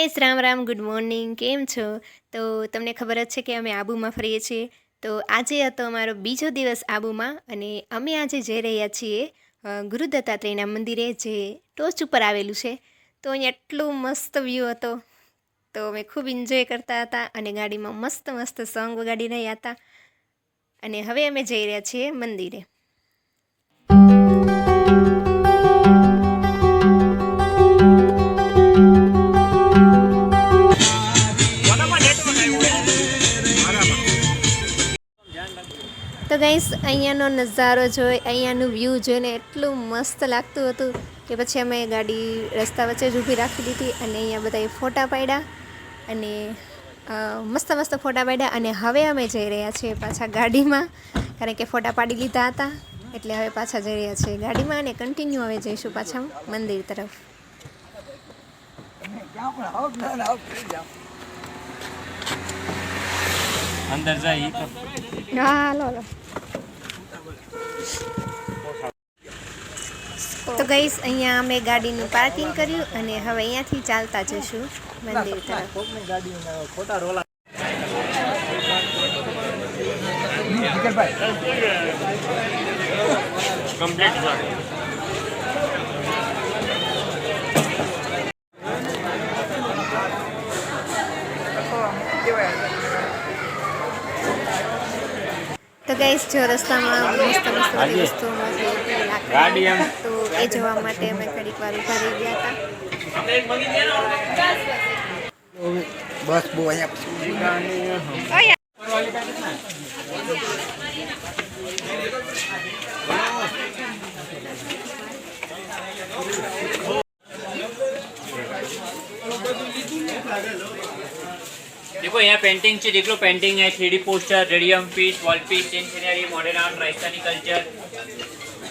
Guys, Ram Ram, good morning, કેમ છો? તો તમને ખબર જ છે કે અમે આબુમાં ફરીએ છીએ. તો આજે હતો અમારો બીજો દિવસ આબુમાં અને અમે આજે જઈ રહ્યા છીએ ગુરુ દત્તાત્રેયના મંદિરે જે ટોચ ઉપર આવેલું છે. તો અહીંયા એટલું મસ્ત વ્યૂ હતો. તો અમે ખૂબ એન્જોય કરતા હતા અને ગાડીમાં મસ્ત મસ્ત સોંગ વગાડી રહ્યા હતા. અને હવે અમે જઈ રહ્યા છીએ મંદિરે. તો ગાઈસ અહીંયાનો નજારો જોઈ અહીંયાનું વ્યૂ જોઈને એટલું મસ્ત લાગતું હતું કે પછી અમે ગાડી રસ્તા વચ્ચે જ ઊભી રાખી દીધી અને અહીંયા બધાએ ફોટા પાડ્યા અને મસ્ત મસ્ત ફોટા પાડ્યા અને હવે અમે જઈ રહ્યા છીએ પાછા ગાડીમાં કારણ કે ફોટા પાડી લીધા હતા એટલે હવે પાછા જઈ રહ્યા છીએ ગાડીમાં અને કન્ટિન્યુ હવે જઈશું પાછા મંદિર તરફ. અંદર જાય હા હાલો હાલો. તો ગઈસ, અહીંયા અમે ગાડીનું પાર્કિંગ કર્યું અને હવે અહીંયાથી ચાલતા જઈશું મંદિર તરફ. કમ્પ્લીટ ગઈસ જો રસ્તામાં મસ્ત મસ્ત બધી વસ્તુઓ મળતી. તો એ જોવા માટે અમે ઘડીક વાર ઊભા રહી ગયા હતા. બસ બહુ અહીંયા देखो यहाँ पेंटिंग से देख लो पेंटिंग है three poster radium piece wall piece in scenery modern art Rajasthani culture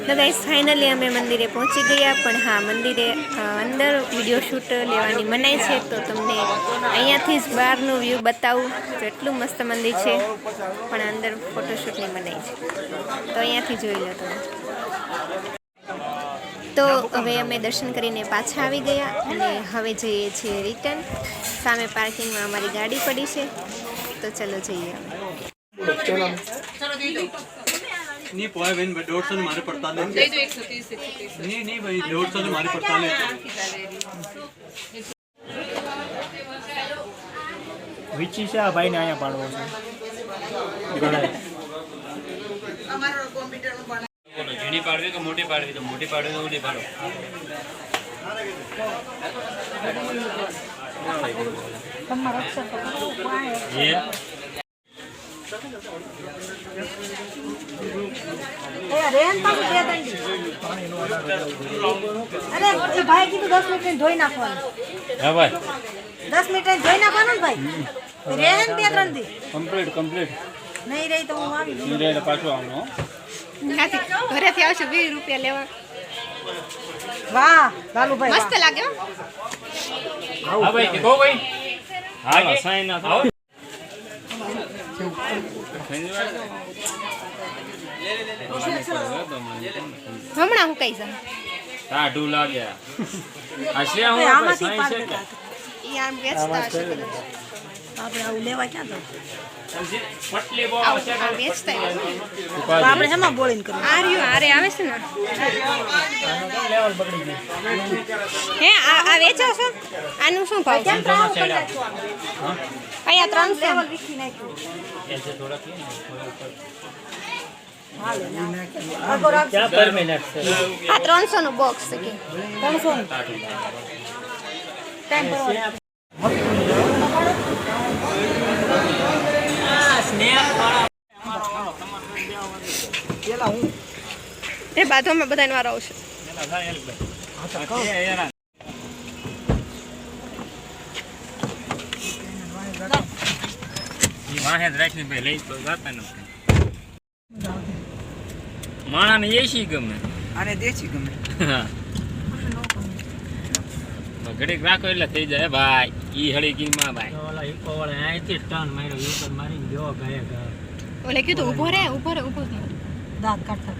તો ગાઈસ ફાઇનલી અમે મંદિરે પહોંચી ગયા પણ હા મંદિરે અ, અંદર વિડીયો શૂટ લેવાની મનાઈ છે તો તમને અહીંયાથી જ બહારનું વ્યૂ બતાવું તો એટલું મસ્ત મંદિર છે પણ અંદર ફોટોશૂટની મનાઈ છે તો અહીંયાથી જોઈ લો તમે તો હવે અમે દર્શન કરીને પાછા આવી ગયા અને હવે જઈએ છીએ રિટર્ન સામે પાર્કિંગમાં અમારી ગાડી પડી છે. તો ચલો જઈએ. નહીં પોય બેન દોઢસો ને મારે પડતા લે નહીં નહીં ભાઈ દોઢસો ને મારે પડતા લે વિચી છે આ ભાઈને અહીંયા પાડવો છે. નાની પાડવી કે મોટી પાડવી તો મોટી પાડવી તો ઊંડી પાડો. અરે ભાઈ કીધું દસ મિનિટ ધોઈ નાખવાનું. હા ભાઈ. દસ મિનિટ ધોઈ પાછું આવવાનું ત્યાંથી ઘરેથી આવશે વીસ રૂપિયા લેવા. વાહ લાલુભાઈ મસ્ત લાગે હમણાં હું કઈ જાઉં? લાગ્યા. હશે હું આમાંથી પાર યાર બેસતા હશે આપણે આવું લેવા ક્યાં જવું બોલીને કરવું? આર્યું આરે આવે છે ને? હે આ વેચો છો? આનું શું ભાવ કેમ અહીંયા ત્રણસો. લેવલ વીખી નાખ્યું. ત્રણસો. નું બોક્સ ત્રણસો ટાઈમ એ બાથરૂમમાં બધાને વારો આવશે. વાહે જ ભાઈ લઈ તો જાતા નથી માણાને એસી ગમે? આને દેશી ગમે. ઘડીક રાખો એટલે થઈ જાય ભાઈ. ઈ હળી માં ભાઈ. ઓલા ઈકો વાળા અહીંથી ટર્ન માર્યો ઈકો મારીને ગયો ગાયક. ઓલે કીધું ઊભો રે ઊભો રે ઊભો દાંત કાઢતા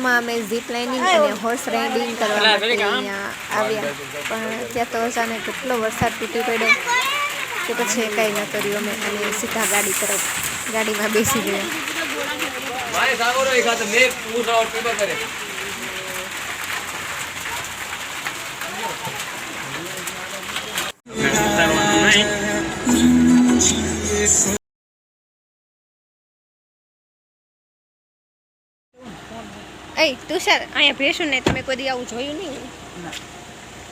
રસ્તામાં અમે ઝીપ લાઇનિંગ અને હોર્સ રાઇડિંગ કરવા માટે અહીંયા આવ્યા. પણ ત્યાં તો અચાનક કેટલો વરસાદ તૂટી પડ્યો કે પછી કંઈ ન કર્યું અમે. અને સીધા ગાડી તરફ ગાડીમાં બેસી ગયા. તુષાર અહીંયા ભેસું ને તમે કોઈ દી આવું જોયું નહીં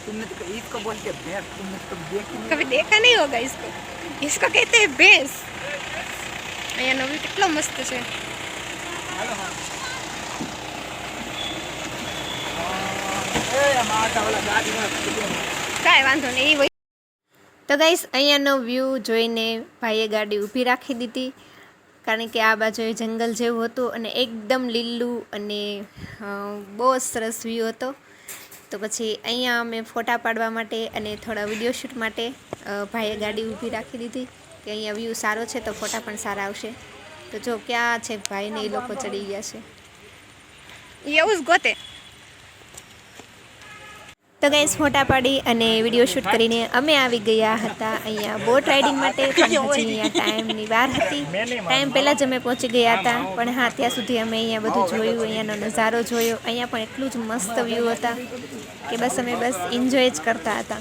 तुमने तो इसको बोलते भैंस तुमने तो देखी કભી દેખા નહીં હોગા इसको इसको कहते हैं ભેંસ અહીંયા નવી કેટલો મસ્ત છે કાંઈ વાંધો નહીં એ તો ગાઈસ અહીંયાનો વ્યૂ જોઈને ભાઈએ ગાડી ઊભી રાખી દીધી કારણ કે આ બાજુએ જંગલ જેવું હતું અને એકદમ લીલું અને બહુ જ સરસ વ્યૂ હતો. તો પછી અહીંયા અમે ફોટા પાડવા માટે અને થોડા વીડિયો શૂટ માટે ભાઈએ ગાડી ઊભી રાખી દીધી કે અહીંયા વ્યૂ સારો છે તો ફોટા પણ સારા આવશે. તો જો, ક્યાં છે ભાઈને એ લોકો ચડી ગયા છે? એવું જ ગોતે. તો ગાઈસ ફોટા પાડી અને વીડિયો શૂટ કરીને અમે આવી ગયા હતા અહીંયા બોટ રાઇડિંગ માટે. પણ હજી અહીંયા ટાઈમની વાર હતી. ટાઈમ પહેલાં જ અમે પહોંચી ગયા હતા પણ હા ત્યાં સુધી અમે અહીંયા બધું જોયું અહીંયાનો નજારો જોયો. અહીંયા પણ એટલું જ મસ્ત વ્યૂ હતા કે બસ અમે બસ એન્જોય જ કરતા હતા.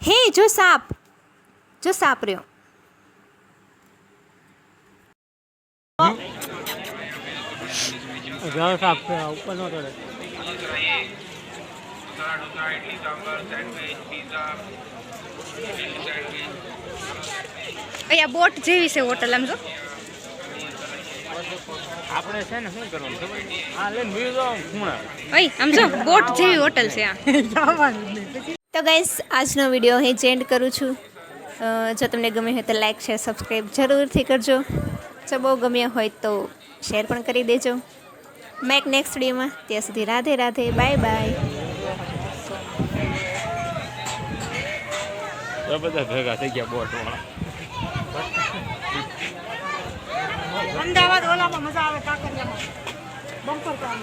હે જો સાપ. જો સાપ રહ્યો. ઉપર નો ચડે. અહીંયા બોટ જેવી છે હોટલ આમ જો. આપણે છે ને શું કરવાનું ખબર? આ લઈને બીજો ખૂણા. ઓય આમ જો બોટ જેવી હોટલ છે આ. તો ગાઈસ આજનો વીડિયો અહીં જેન્ડ કરું છું. જો તમને ગમે હોય તો લાઈક શેર સબસ્ક્રાઈબ જરૂરથી કરજો. જો બહુ ગમ્યો હોય તો શેર પણ કરી દેજો. મેક નેક્સ્ટ વિડીયોમાં ત્યાં સુધી રાધે રાધે. બાય બાય બધા ભેગા થઈ ગયા બોટ વાળા. અમદાવાદ ઓલામાં મજા આવે કાંકરિયામાં. બમ્પર કામ